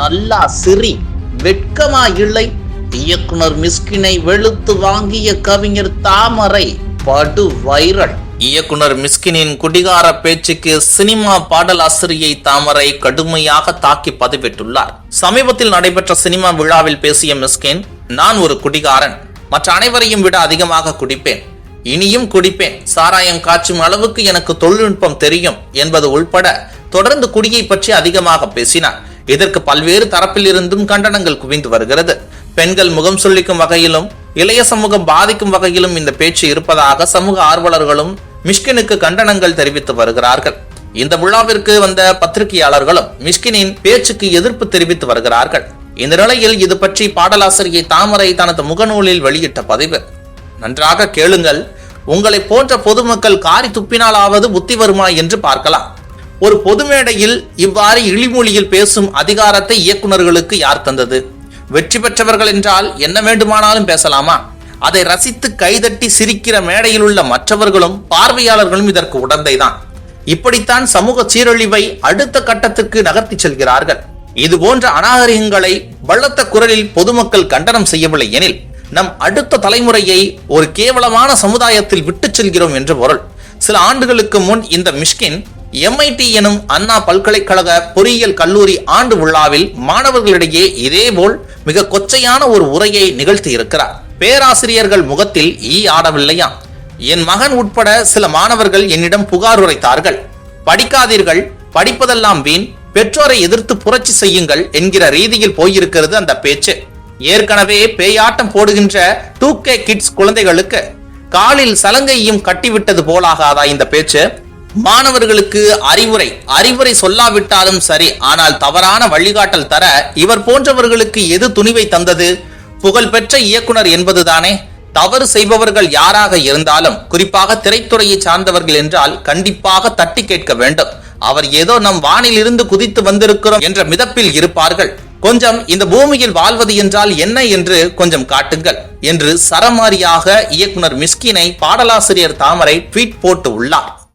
நல்லா சிரி. வெட்கமா இல்லை இயக்குனர் மிஸ்கினை வெளுத்து வாங்கிய கவிஞர் தாமரை படு வைரல். இயக்குனர் மிஸ்கினின் குடிகார பேச்சுக்கு சினிமா பாடலாசிரியை தாமரை கடுமையாக தாக்கி பதிவிட்டுள்ளார். சமீபத்தில் நடைபெற்ற சினிமா விழாவில் பேசிய மிஸ்கின் நான் ஒரு குடிகாரன். மற்ற அனைவரையும் விட அதிகமாக குடிப்பேன். இனியும் குடிப்பேன். சாராயம் காய்ச்சும் அளவுக்கு எனக்கு தொழில்நுட்பம் தெரியும் என்பது உள்பட தொடர்ந்து குடியை பற்றி அதிகமாக பேசினார். இதற்கு பல்வேறு தரப்பில் இருந்தும் கண்டனங்கள் குவிந்து வருகிறது. பெண்கள் முகம் சொல்லிக்கும் வகையிலும் இளைய சமூகம் பாதிக்கும் வகையிலும் இந்த பேச்சு இருப்பதாக சமூக ஆர்வலர்களும் மிஷ்கினுக்கு கண்டனங்கள் தெரிவித்து வருகிறார்கள். இந்த விழாவிற்கு வந்த பத்திரிகையாளர்களும் மிஷ்கினின் பேச்சுக்கு எதிர்ப்பு தெரிவித்து வருகிறார்கள். இந்த நிலையில் இது பற்றி பாடலாசிரியை தாமரை தனது முகநூலில் வெளியிட்ட பதிவு. நன்றாக கேளுங்கள் உங்களை போன்ற பொதுமக்கள் காரி துப்பினாலாவது புத்தி வருமா என்று பார்க்கலாம். ஒரு பொது மேடையில் இவ்வாறு இழிமொழியில் பேசும் அதிகாரத்தை இயக்குனர்களுக்கு யார் தந்தது? வெற்றி பெற்றவர்கள் என்றால் என்ன வேண்டுமானாலும் பேசலாமா? அதை ரசித்து கைதட்டி சிரிக்கிற மேடையில் உள்ள மற்றவர்களும் பார்வையாளர்களும் இதற்கு உடந்தைதான். இப்படித்தான் சமூக சீரழிவை அடுத்த கட்டத்துக்கு நகர்த்தி செல்கிறார்கள். இது போன்ற அநாகரிகங்களை பள்ளத்த குரலில் பொதுமக்கள் கண்டனம் செய்யவில்லை எனில் நம் அடுத்த தலைமுறையை ஒரு கேவலமான சமுதாயத்தில் விட்டுச் செல்கிறோம் என்று பொருள். சில ஆண்டுகளுக்கு முன் இந்த மிஷ்கின் எம்ஐடி எனும் அண்ணா பல்கலைக்கழக பொறியியல் கல்லூரி ஆண்டு விழாவில் மாணவர்களிடையே இதேபோல் மிக கொச்சையான ஒரு உரையை நிகழ்த்தி இருக்கிறார். பேராசிரியர்கள் முகத்தில் ஈ ஆடவில்லையாம் என் மகன் உட்பட சில மாணவர்கள் என்னிடம் புகார் உரைத்தார்கள். படிக்காதீர்கள் படிப்பதெல்லாம் வீண் பெற்றோரை எதிர்த்து புரட்சி செய்யுங்கள் என்கிற ரீதியில் போயிருக்கிறது அந்த பேச்சு. ஏற்கனவே பேயாட்டம் போடுகின்ற டூ கே கிட்ஸ் குழந்தைகளுக்கு காலில் சலங்கையும் கட்டிவிட்டது போலாகாதா இந்த பேச்சு? மாணவர்களுக்கு அறிவுரை அறிவுரை சொல்லாவிட்டாலும் சரி ஆனால் தவறான வழிகாட்டல் தர இவர் போன்றவர்களுக்கு எது துணிவை தந்தது? புகழ்பெற்ற இயக்குனர் என்பதுதானே? தவறு செய்பவர்கள் யாராக இருந்தாலும் குறிப்பாக திரைத்துறையை சார்ந்தவர்கள் என்றால் கண்டிப்பாக தட்டி கேட்க வேண்டும். அவர் ஏதோ நம் வானில் இருந்து குதித்து வந்திருக்கிறோம் என்ற மிதப்பில் இருப்பார்கள். கொஞ்சம் இந்த பூமியில் வாழ்வது என்றால் என்ன என்று கொஞ்சம் காட்டுங்கள் என்று சரமாரியாக இயக்குனர் மிஸ்கினை பாடலாசிரியர் தாமரை ட்வீட் போட்டு உள்ளார்.